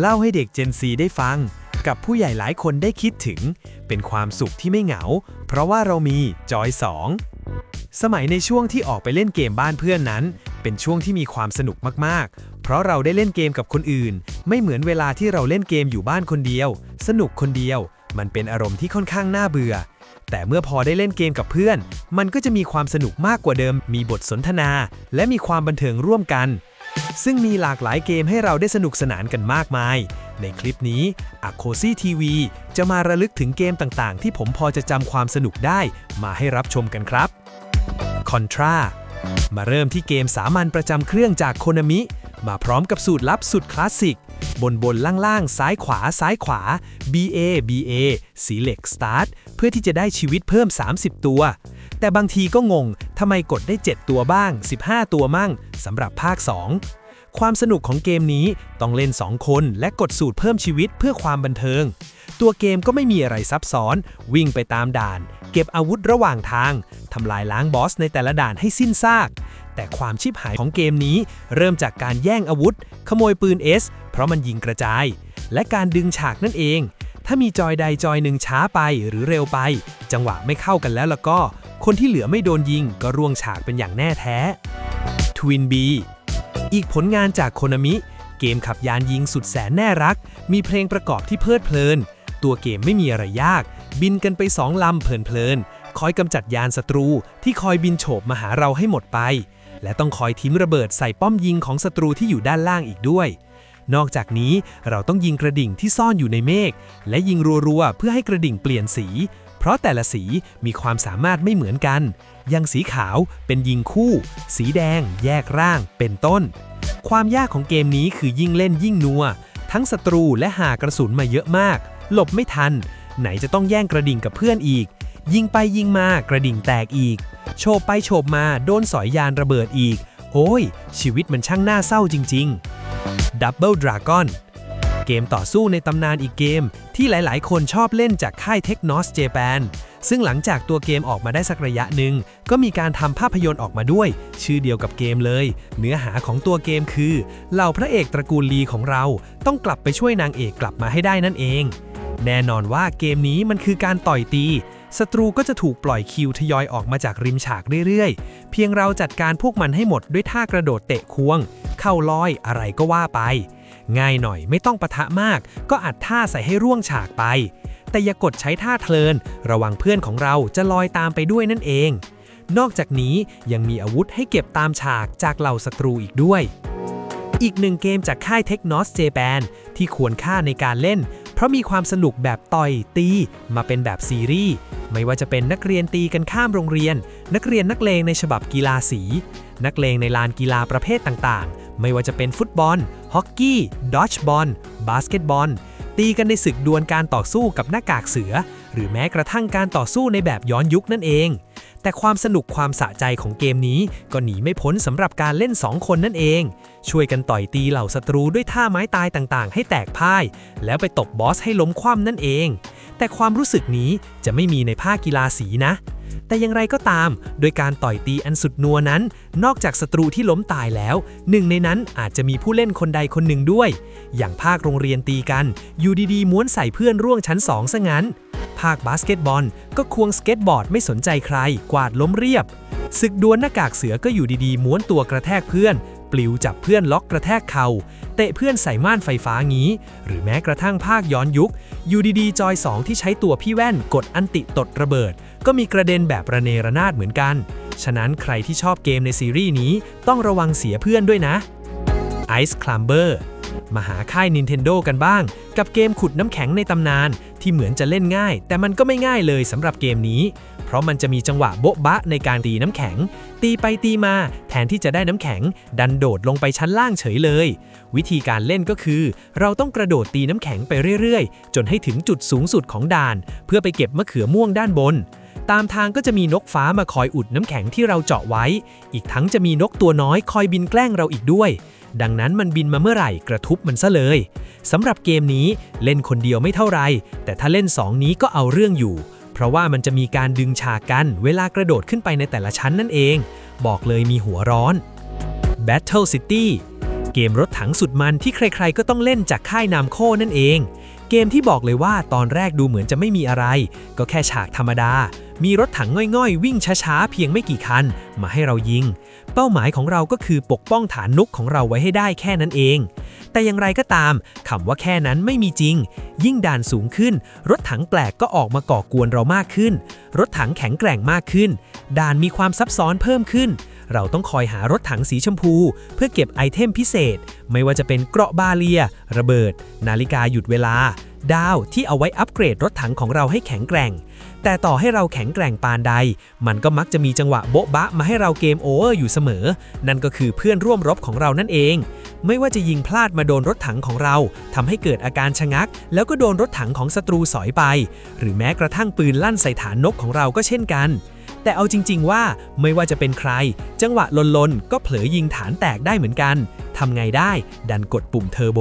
เล่าให้เด็ก Gen Z ได้ฟัง กับผู้ใหญ่หลายคนได้คิดถึง เป็นความสุขที่ไม่เหงา เพราะว่าเรามีจอย2สมัยในช่วงที่ออกไปเล่นเกมบ้านเพื่อนนั้น เป็นช่วงที่มีความสนุกมากๆ เพราะเราได้เล่นเกมกับคนอื่น ไม่เหมือนเวลาที่เราเล่นเกมอยู่บ้านคนเดียว สนุกคนเดียว มันเป็นอารมณ์ที่ค่อนข้างน่าเบื่อแต่เมื่อพอได้เล่นเกมกับเพื่อน มันก็จะมีความสนุกมากกว่าเดิม มีบทสนทนา และมีความบันเทิงร่วมกัน ซึ่งมีหลากหลายเกมให้เราได้สนุกสนานกันมากมาย ในคลิปนี้ a c o s y TV จะมาระลึกถึงเกมต่างๆ ที่ผมพอจะจำความสนุกได้มาให้รับชมกันครับ Contra มาเริ่มที่เกมสามัญประจำเครื่องจากโคนามิ มาพร้อมกับสูตรลับสุดคลาสสิก บนบนล่างล่างซ้ายขวาซ้ายขวา BA BA Select Start เพื่อที่จะได้ชีวิตเพิ่ม 30 ตัว แต่บางทีก็งง ทำไมกดได้ 7 ตัวบ้าง 15 ตัวมั่งสำหรับภาค 2 ความสนุกของเกมนี้ต้องเล่น 2 คนและกดสูตรเพิ่มชีวิตเพื่อความบันเทิง ตัวเกมก็ไม่มีอะไรซับซ้อน วิ่งไปตามด่าน เก็บอาวุธระหว่างทางทำลายล้างบอสในแต่ละด่านให้สิ้นซากแต่ความชิบหายของเกมนี้ เริ่มจากการแย่งอาวุธ ขโมยปืน S เพราะมันยิงกระจาย และการดึงฉากนั่นเอง ถ้ามีจอยใดจอยหนึ่งช้าไปหรือเร็วไป จังหวะไม่เข้ากันแล้วแล้วก็ คนที่เหลือไม่โดนยิงก็ร่วงฉากเป็นอย่างแน่แท้ Twin B อีกผลงานจากโคนามิ เกมขับยานยิงสุดแสนแน่รัก มีเพลงประกอบที่เพลิดเพลิน ตัวเกมไม่มีอะไรยาก บินกันไปสองลำเพลินๆคอยกำจัดยานศัตรูที่คอยบินโฉบมาหาเราให้หมดไป และต้องคอยทิ้งระเบิดใส่ป้อมยิงของศัตรูที่อยู่ด้านล่างอีกด้วย นอกจากนี้เราต้องยิงกระดิ่งที่ซ่อนอยู่ในเมฆและยิงรัวๆเพื่อให้กระดิ่งเปลี่ยนสี เพราะแต่ละสีมีความสามารถไม่เหมือนกัน อย่างสีขาวเป็นยิงคู่ สีแดงแยกร่างเป็นต้น ความยากของเกมนี้คือยิ่งเล่นยิ่งนัว ทั้งศัตรูและหากระสุนมาเยอะมาก หลบไม่ทัน ไหนจะต้องแย่งกระดิ่งกับเพื่อนอีก ยิงไปยิงมากระดิ่งแตกอีก โฉบไปโฉบมาโดนสอยยานระเบิดอีก โอ้ย ชีวิตมันช่างน่าเศร้าจริง ๆ Double Dragon เกมต่อสู้ในตำนานอีกเกม ที่หลายๆ คนชอบเล่นจากค่าย Technos Japan ซึ่งหลังจากตัวเกมออกมาได้สักระยะหนึ่ง ก็มีการทำภาพยนตร์ออกมาด้วย ชื่อเดียวกับเกมเลย เนื้อหาของตัวเกมคือเหล่าพระเอกตระกูลลีของเรา ต้องกลับไปช่วยนางเอกกลับมาให้ได้นั่นเอง แน่นอนว่าเกมนี้มันคือการต่อยตีศัตรูก็จะถูกปล่อยคิวทยอยออกมาจากริมฉากเรื่อยๆ เพียงเราจัดการพวกมันให้หมดด้วยท่ากระโดดเตะควง เข้าลอยอะไรก็ว่าไป ง่ายหน่อยไม่ต้องปะทะมาก ก็อัดท่าใส่ให้ร่วงฉากไป แต่อย่ากดใช้ท่าเทลิน ระวังเพื่อนของเราจะลอยตามไปด้วยนั่นเอง นอกจากนี้ยังมีอาวุธให้เก็บตามฉากจากเหล่าศัตรูอีกด้วย อีกหนึ่งเกมจากค่าย Technos Japan ที่ควรค่าในการเล่น เพราะมีความสนุกแบบต่อยตีมาเป็นแบบซีรีส์ไม่ว่าจะเป็นนักเรียนตีกันข้ามโรงเรียน นักเรียนนักเลงในฉบับกีฬาสี นักเลงในลานกีฬาประเภทต่างๆ ไม่ว่าจะเป็นฟุตบอล ฮอกกี้ ดอชบอล บาสเกตบอล ตีกันในศึกดวลการต่อสู้กับหน้ากากเสือ หรือแม้กระทั่งการต่อสู้ในแบบย้อนยุคนั่นเอง แต่ความสนุกความสะใจของเกมนี้ ก็หนีไม่พ้นสำหรับการเล่น 2 คนนั่นเอง ช่วยกันต่อยตีเหล่าศัตรูด้วยท่าไม้ตายต่างๆ ให้แตกพ่าย แล้วไปตบบอสให้ล้มคว่ำนั่นเอง แต่ความรู้สึกนี้จะไม่มีในภาคกีฬาสีนะ แต่อย่างไรก็ตาม โดยการต่อยตีอันสุดนัวนั้น นอกจากศัตรูที่ล้มตายแล้ว หนึ่งในนั้นอาจจะมีผู้เล่นคนใดคนหนึ่งด้วย อย่างภาคโรงเรียนตีกัน อยู่ดีๆ ม้วนใส่เพื่อนร่วงชั้นสองซะงั้น ภาคบาสเกตบอล ก็ควงสเก็ตบอร์ดไม่สนใจใคร กวาดล้มเรียบศึกดวลหน้ากากเสือก็อยู่ดีๆ ม้วนตัวกระแทกเพื่อน ปลิวจับเพื่อนล็อกกระแทกเขา่าเตะเพื่อนใส่ม่านไฟฟ้างี้ หรือแม้กระทั่งภาคย้อนยุคยู่ดีจอย 2 ที่ใช้ตัวพี่แว่นกดอันติตดระเบิด ก็มีกระเด็นแบบระเนระนาดเหมือนกัน ฉะนั้นใครที่ชอบเกมในซีรีส์นี้ต้องระวังเสียเพื่อนด้วยนะ Ice Climber มาหาค่าย Nintendo กันบ้าง กับเกมขุดน้ำแข็งในตำนาน ที่เหมือนจะเล่นง่าย แต่มันก็ไม่ง่ายเลยสำหรับเกมนี้ เพราะมันจะมีจังหวะโบ๊ะบะในการตีน้ำแข็ง ตีไปตีมา แทนที่จะได้น้ำแข็ง ดันโดดลงไปชั้นล่างเฉยเลย วิธีการเล่นก็คือ เราต้องกระโดดตีน้ำแข็งไปเรื่อยๆ จนให้ถึงจุดสูงสุดของด่าน เพื่อไปเก็บมะเขือม่วงด้านบนตามทางก็จะมีนกฟ้ามาคอยอุดน้ำแข็งที่เราเจาะไว้ อีกทั้งจะมีนกตัวน้อยคอยบินแกล้งเราอีกด้วย ดังนั้นมันบินมาเมื่อไหร่กระทุบมันซะเลยสำหรับเกมนี้เล่นคนเดียวไม่เท่าไร แต่ถ้าเล่น 2 นี้ก็เอาเรื่องอยู่ เพราะว่ามันจะมีการดึงฉากกันเวลากระโดดขึ้นไปในแต่ละชั้นนั่นเอง บอกเลยมีหัวร้อน Battle City เกมรถถังสุดมันที่ใครๆก็ต้องเล่นจากค่ายนามโคนั่นเอง เกมที่บอกเลยว่าตอนแรกดูเหมือนจะไม่มีอะไร ก็แค่ฉากธรรมดา มีรถถังง่อยๆ วิ่งช้าๆ เพียงไม่กี่คัน มาให้เรายิง เป้าหมายของเราก็คือปกป้องฐานนุกของเราไว้ให้ได้แค่นั้นเอง แต่อย่างไรก็ตามคำว่าแค่นั้นไม่มีจริง ยิ่งด่านสูงขึ้น รถถังแปลกก็ออกมาก่อกวนเรามากขึ้น รถถังแข็งแกร่งมากขึ้น ด่านมีความซับซ้อนเพิ่มขึ้น เราต้องคอยหารถถังสีชมพู เพื่อเก็บไอเทมพิเศษ ไม่ว่าจะเป็นเกราะบาเลีย ระเบิด นาฬิกาหยุดเวลา ดาวที่เอาไว้อัปเกรดรถถังของเราให้แข็งแกร่ง แต่ต่อให้เราแข็งแกร่งปานใด มันก็มักจะมีจังหวะโบ๊ะบะมาให้เราเกมโอเวอร์อยู่เสมอ นั่นก็คือเพื่อนร่วมรบของเรานั่นเอง ไม่ว่าจะยิงพลาดมาโดนรถถังของเราทำให้เกิดอาการชะงัก แล้วก็โดนรถถังของศัตรูสอยไป หรือแม้กระทั่งปืนลั่นใส่ฐานนกของเราก็เช่นกัน แต่เอาจริง ๆ ว่าไม่ว่าจะเป็นใคร จังหวะลนๆ ก็เผลอยิงฐานแตกได้เหมือนกันทำไงได้ดันกดปุ่มเทอร์โบ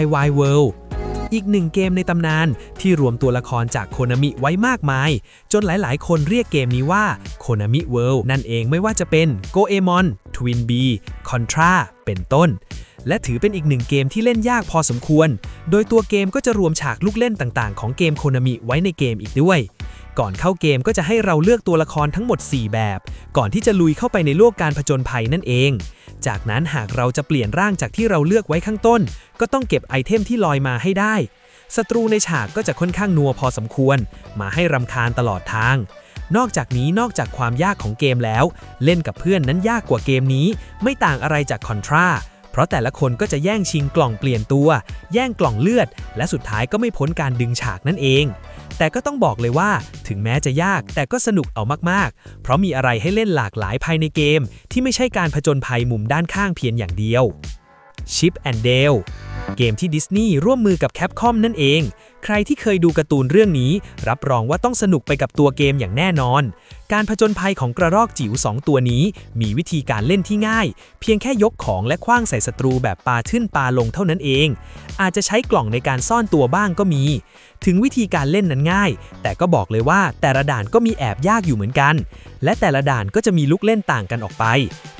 YY World อีกหนึ่งเกมในตำนานที่รวมตัวละครจากโคนามิไว้มากมาย จนหลายๆ คนเรียกเกมนี้ว่าโคนามิ World นั่นเองไม่ว่าจะเป็น g o e m o n Twin B Contra เป็นต้น และถือเป็นอีกหนึ่งเกมที่เล่นยากพอสมควร โดยตัวเกมก็จะรวมฉากลูกเล่นต่างๆ ของเกมโคนามิไว้ในเกมอีกด้วย ก่อนเข้าเกมก็จะให้เราเลือกตัวละครทั้งหมด 4 แบบ ก่อนที่จะลุยเข้าไปในโลกการผจญภัยนั่นเอง จากนั้นหากเราจะเปลี่ยนร่างจากที่เราเลือกไว้ข้างต้น ก็ต้องเก็บไอเทมที่ลอยมาให้ได้ ศัตรูในฉากก็จะค่อนข้างนัวพอสมควร มาให้รำคาญตลอดทาง นอกจากนี้นอกจากความยากของเกมแล้ว เล่นกับเพื่อนนั้นยากกว่าเกมนี้ ไม่ต่างอะไรจากคอนทรา ราะแต่ละคนก็จะแย่งชิงกล่องเปลี่ยนตัว แย่งกล่องเลือด และสุดท้ายก็ไม่พ้นการดึงฉากนั่นเอง แต่ก็ต้องบอกเลยว่าถึงแม้จะยากแต่ก็สนุกเอามากๆ เพราะมีอะไรให้เล่นหลากหลายภายในเกม ที่ไม่ใช่การผจญภัยมุมด้านข้างเพียงอย่างเดียว Chip and Dale เกมที่ดิสนีย์ร่วมมือกับแคปคอมนั่นเอง ใครที่เคยดูการ์ตูนเรื่องนี้ รับรองว่าต้องสนุกไปกับตัวเกมอย่างแน่นอน การผจญภัยของกระรอกจิ๋ว2 ตัวนี้ มีวิธีการเล่นที่ง่าย เพียงแค่ยกของและคว้างใส่ศัตรูแบบปาขึ้นปาลงเท่านั้นเอง อาจจะใช้กล่องในการซ่อนตัวบ้างก็มี ถึงวิธีการเล่นนั้นง่าย แต่ก็บอกเลยว่าแต่ละด่านก็มีแอบยากอยู่เหมือนกัน และแต่ละด่านก็จะมีลูกเล่นต่างกันออกไป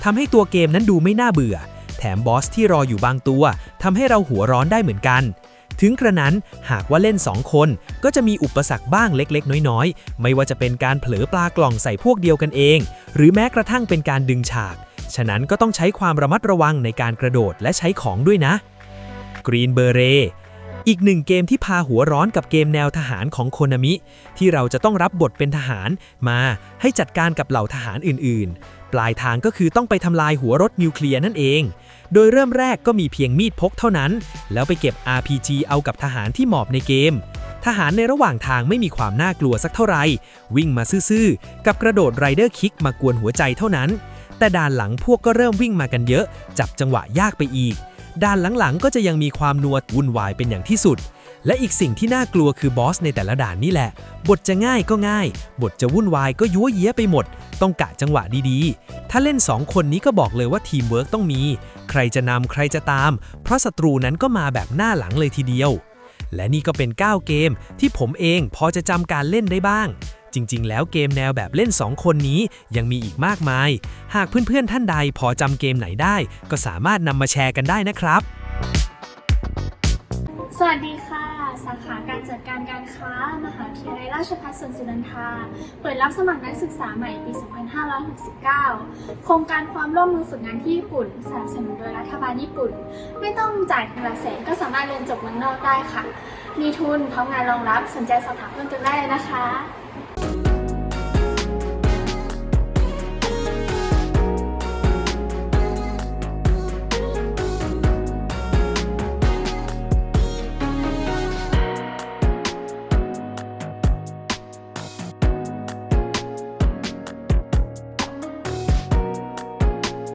ทำให้ตัวเกมนั้นดูไม่น่าเบื่อ แถมบอสที่รออยู่บางตัวทำให้เราหัวร้อนได้เหมือนกัน ถึงกระนั้นหากว่าเล่น 2 คนก็จะมีอุปสรรคบ้างเล็กๆ น้อยๆ ไม่ว่าจะเป็นการเผลอปลากล่องใส่พวกเดียวกันเอง หรือแม้กระทั่งเป็นการดึงฉาก ฉะนั้นก็ต้องใช้ความระมัดระวังในการกระโดดและใช้ของด้วยนะกรีนเบเร อีกหนึ่งเกมที่พาหัวร้อนกับเกมแนวทหารของโคนามิ ที่เราจะต้องรับบทเป็นทหารมาให้จัดการกับเหล่าทหารอื่น ๆ ปลายทางก็คือต้องไปทำลายหัวรถนิวเคลียร์นั่นเอง โดยเริ่มแรกก็มีเพียงมีดพกเท่านั้น แล้วไปเก็บ RPG เอากับทหารที่หมอบในเกม ทหารในระหว่างทางไม่มีความน่ากลัวสักเท่าไหร่วิ่งมาซื่อๆกับกระโดดไรเดอร์คิกมากวนหัวใจเท่านั้น แต่ด่านหลังพวกก็เริ่มวิ่งมากันเยอะ จับจังหวะยากไปอีก ด้านหลังๆ ก็จะยังมีความนัววุ่นวายเป็นอย่างที่สุด และอีกสิ่งที่น่ากลัวคือบอสในแต่ละด่านนี่แหละ บทจะง่ายก็ง่าย บทจะวุ่นวายก็ยั่วเย้ยไปหมด ต้องกะจังหวะดีๆ ถ้าเล่น 2 คนนี้ก็บอกเลยว่าทีมเวิร์กต้องมี ใครจะนำใครจะตาม เพราะศัตรูนั้นก็มาแบบหน้าหลังเลยทีเดียว และนี่ก็เป็น 9 เกมที่ผมเองพอจะจำการเล่นได้บ้าง จริง ๆ แล้วเกมแนวแบบเล่น 2 คนนี้ยังมีอีกมากมาย หากเพื่อน ๆ ท่านใดพอจำเกมไหนได้ ก็สามารถนำมาแชร์กันได้นะครับ สวัสดีค่ะ สาขาการจัดการการค้า มหาวิทยาลัยราชภัฏสวนสุนันทา เปิดรับสมัครนักศึกษาใหม่ปี 2569 โครงการความร่วมมือฝึกงานที่ญี่ปุ่นสนับสนุนโดยรัฐบาลญี่ปุ่น ไม่ต้องจ่ายเงินหลักแสนก็สามารถเรียนจบเมืองนอกได้ค่ะ มีทุนพร้อมงานรองรับสนใจสอบถามเพิ่มเติมได้เลยนะคะ